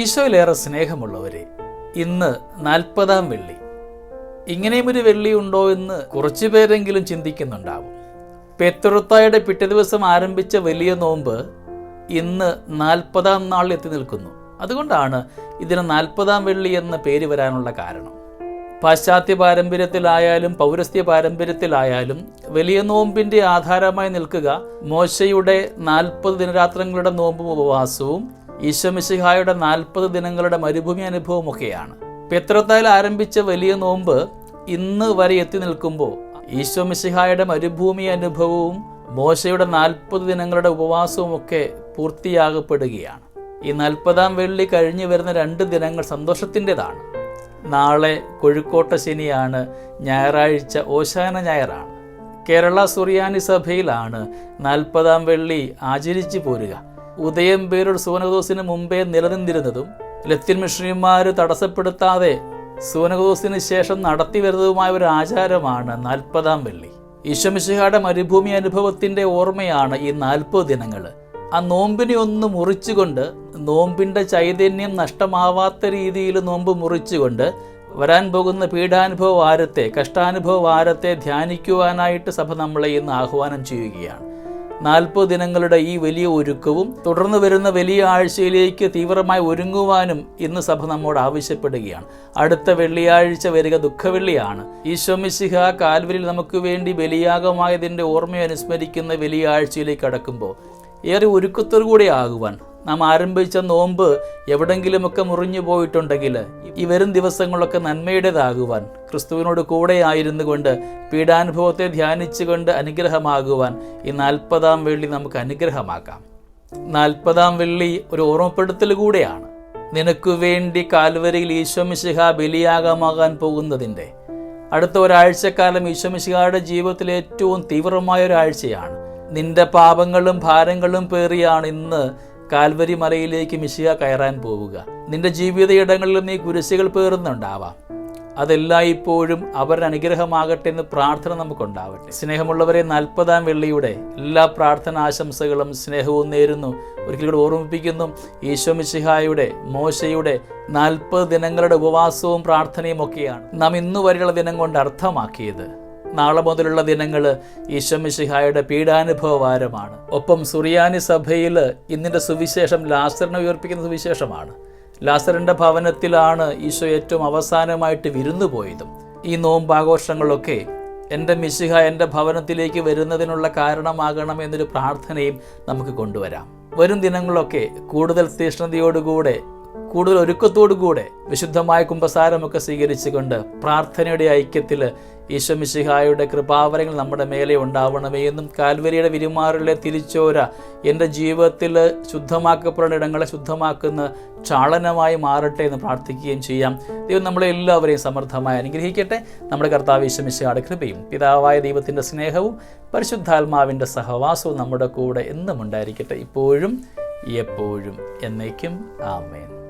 ഈശോയിലേറെ സ്നേഹമുള്ളവരെ ഇന്ന് നാൽപ്പതാം വെള്ളി. ഇങ്ങനെയും ഒരു വെള്ളി ഉണ്ടോ എന്ന് കുറച്ചു പേരെങ്കിലും ചിന്തിക്കുന്നുണ്ടാവും. പെത്തുറത്തായുടെ പിറ്റേ ദിവസം ആരംഭിച്ച വലിയ നോമ്പ് ഇന്ന് നാൽപ്പതാം നാളിൽ എത്തി നിൽക്കുന്നു. അതുകൊണ്ടാണ് ഇതിന് നാൽപ്പതാം വെള്ളി എന്ന പേര് വരാനുള്ള കാരണം. പാശ്ചാത്യ പാരമ്പര്യത്തിലായാലും പൗരസ്ത്യ പാരമ്പര്യത്തിലായാലും വലിയ നോമ്പിന്റെ ആധാരമായി നിൽക്കുക മോശയുടെ നാൽപ്പത് ദിനരാത്രങ്ങളുടെ നോമ്പും ഉപവാസവും ഈശ്വമിശിഹായുടെ നാൽപ്പത് ദിനങ്ങളുടെ മരുഭൂമി അനുഭവമൊക്കെയാണ്. പെത്രത്താൽ ആരംഭിച്ച വലിയ നോമ്പ് ഇന്ന് വരെ എത്തി നിൽക്കുമ്പോൾ ഈശ്വമിസിഹായുടെ മരുഭൂമി അനുഭവവും മോശയുടെ നാൽപ്പത് ദിനങ്ങളുടെ ഉപവാസവും ഒക്കെ പൂർത്തിയാകപ്പെടുകയാണ്. ഈ നാൽപ്പതാം വെള്ളി കഴിഞ്ഞു വരുന്ന രണ്ട് ദിനങ്ങൾ സന്തോഷത്തിന്റെതാണ്. നാളെ കൊഴുക്കോട്ട ശനിയാണ് ഞായറാഴ്ച ഓശാന ഞായറാണ്. കേരള സുറിയാനി സഭയിലാണ് നാൽപ്പതാം വെള്ളി ആചരിച്ചു പോരുക. ഉദയം പേരൊരു സൂനകദോസിന് മുമ്പേ നിലനിന്നിരുന്നതും ലത്തിൻ മിഷണറിമാർ തടസ്സപ്പെടുത്താതെ സൂനകദോസിന് ശേഷം നടത്തി വരുന്നതുമായ ഒരു ആചാരമാണ് നാൽപ്പതാം വെള്ളി. ഈശ്വമിശിഹയുടെ മരുഭൂമി അനുഭവത്തിന്റെ ഓർമ്മയാണ് ഈ നാൽപ്പത് ദിനങ്ങൾ ആ നോമ്പിനെ ഒന്ന് മുറിച്ചുകൊണ്ട് നോമ്പിന്റെ ചൈതന്യം നഷ്ടമാവാത്ത രീതിയിൽ നോമ്പ് മുറിച്ചുകൊണ്ട് വരാൻ പോകുന്ന പീഡാനുഭവ വാരത്തെ കഷ്ടാനുഭവ വാരത്തെ ധ്യാനിക്കുവാനായിട്ട് സഭ നമ്മളെ ഇന്ന് ആഹ്വാനം ചെയ്യുകയാണ്. നാൽപ്പത് ദിനങ്ങളുടെ ഈ വലിയ ഒരുക്കവും തുടർന്ന് വരുന്ന വലിയ ആഴ്ചയിലേക്ക് തീവ്രമായി ഒരുങ്ങുവാനും ഇന്ന് സഭ നമ്മോട് ആവശ്യപ്പെടുകയാണ്. അടുത്ത വെള്ളിയാഴ്ച വരിക ദുഃഖവെള്ളിയാണ്. ഈശോമിശിഹ കാൽവരിൽ നമുക്ക് വേണ്ടി ബലിയാഗമായതിന്റെ ഓർമ്മയെ അനുസ്മരിക്കുന്ന വലിയ ആഴ്ചയിലേക്ക് കടക്കുമ്പോൾ ഏറെ ഒരുക്കത്തോടു കൂടി ആകുവാൻ നാം ആരംഭിച്ച നോമ്പ് എവിടെങ്കിലുമൊക്കെ മുറിഞ്ഞു പോയിട്ടുണ്ടെങ്കിൽ ഈ വരും ദിവസങ്ങളൊക്കെ നന്മയുടേതാകുവാൻ ക്രിസ്തുവിനോട് കൂടെ ആയിരുന്നു കൊണ്ട് പീഡാനുഭവത്തെ ധ്യാനിച്ചുകൊണ്ട് അനുഗ്രഹമാകുവാൻ ഈ നാൽപ്പതാം വെള്ളി നമുക്ക് അനുഗ്രഹമാക്കാം. നാൽപ്പതാം വെള്ളി ഒരു ഓർമ്മപ്പെടുത്തൽ കൂടെയാണ്. നിനക്കു വേണ്ടി കാൽവരിയിൽ ഈശ്വമിശിഹ ബലിയാകമാകാൻ പോകുന്നതിന്റെ അടുത്ത ഒരാഴ്ചക്കാലം ഈശ്വമിശിഹയുടെ ജീവിതത്തിലെ ഏറ്റവും തീവ്രമായ ഒരാഴ്ചയാണ്. നിന്റെ പാപങ്ങളും ഭാരങ്ങളും പേറിയാണ് ഇന്ന് കാൽവരി മലയിലേക്ക് മിശിക കയറാൻ പോവുക. നിന്റെ ജീവിത ഇടങ്ങളിൽ നീ കുരിശുകൾ പേറുന്നുണ്ടാവാം. അതെല്ലായ്പ്പോഴും അവരുടെ അനുഗ്രഹമാകട്ടെ എന്ന് പ്രാർത്ഥന നമുക്കുണ്ടാവട്ടെ. സ്നേഹമുള്ളവരെ നാൽപ്പതാം വെള്ളിയുടെ എല്ലാ പ്രാർത്ഥന ആശംസകളും സ്നേഹവും നേരുന്നു. ഒരിക്കലും കൂടെ ഓർമ്മിപ്പിക്കുന്നു ഈശോ മിശിഹായുടെ മോശയുടെ നാൽപ്പത് ദിനങ്ങളുടെ ഉപവാസവും പ്രാർത്ഥനയും ഒക്കെയാണ്. നാം ഇന്നു വരെയുള്ള ദിനം കൊണ്ട് അർത്ഥമാക്കിയത് നാളെ മുതലുള്ള ദിനങ്ങൾ ഈശ്വമിശിഹായുടെ പീഡാനുഭവ വാരമാണ് ഒപ്പം സുറിയാനി സഭയിൽ ഇന്നിന്റെ സുവിശേഷം ലാസറിനെ ഉയർപ്പിക്കുന്ന സുവിശേഷമാണ്. ലാസറിന്റെ ഭവനത്തിലാണ് ഈശോ ഏറ്റവും അവസാനമായിട്ട് വിരുന്നു പോയതും. ഈ നോമ്പാഘോഷങ്ങളൊക്കെ എന്റെ മിശിഹ എന്റെ ഭവനത്തിലേക്ക് വരുന്നതിനുള്ള കാരണമാകണം എന്നൊരു പ്രാർത്ഥനയും നമുക്ക് കൊണ്ടുവരാം. വരും ദിനങ്ങളൊക്കെ കൂടുതൽ തീഷ്ണതയോടുകൂടെ കൂടുതൽ ഒരുക്കത്തോടുകൂടെ വിശുദ്ധമായ കുമ്പസാരമൊക്കെ സ്വീകരിച്ചുകൊണ്ട് പ്രാർത്ഥനയുടെ ഐക്യത്തിൽ ഈശ്വമിശിഹായുടെ കൃപാവരങ്ങൾ നമ്മുടെ മേലെ ഉണ്ടാവണമേ എന്നും കാൽവരിയുടെ വിരുമാറിലെ തിരിച്ചോര എന്റെ ജീവിതത്തിൽ ശുദ്ധമാക്കപ്പെടുന്ന ഇടങ്ങളെ ശുദ്ധമാക്കുന്ന ചാളനമായി മാറട്ടെ എന്ന് പ്രാർത്ഥിക്കുകയും ചെയ്യാം. ദൈവം നമ്മളെ എല്ലാവരെയും സമർത്ഥമായി അനുഗ്രഹിക്കട്ടെ. നമ്മുടെ കർത്താവ് ഈശ്വമിശിഹായുടെ കൃപയും പിതാവായ ദൈവത്തിന്റെ സ്നേഹവും പരിശുദ്ധാത്മാവിന്റെ സഹവാസവും നമ്മുടെ കൂടെ എന്നും ഉണ്ടായിരിക്കട്ടെ. ഇപ്പോഴും എപ്പോഴും എന്നേക്കും. ആമേൻ.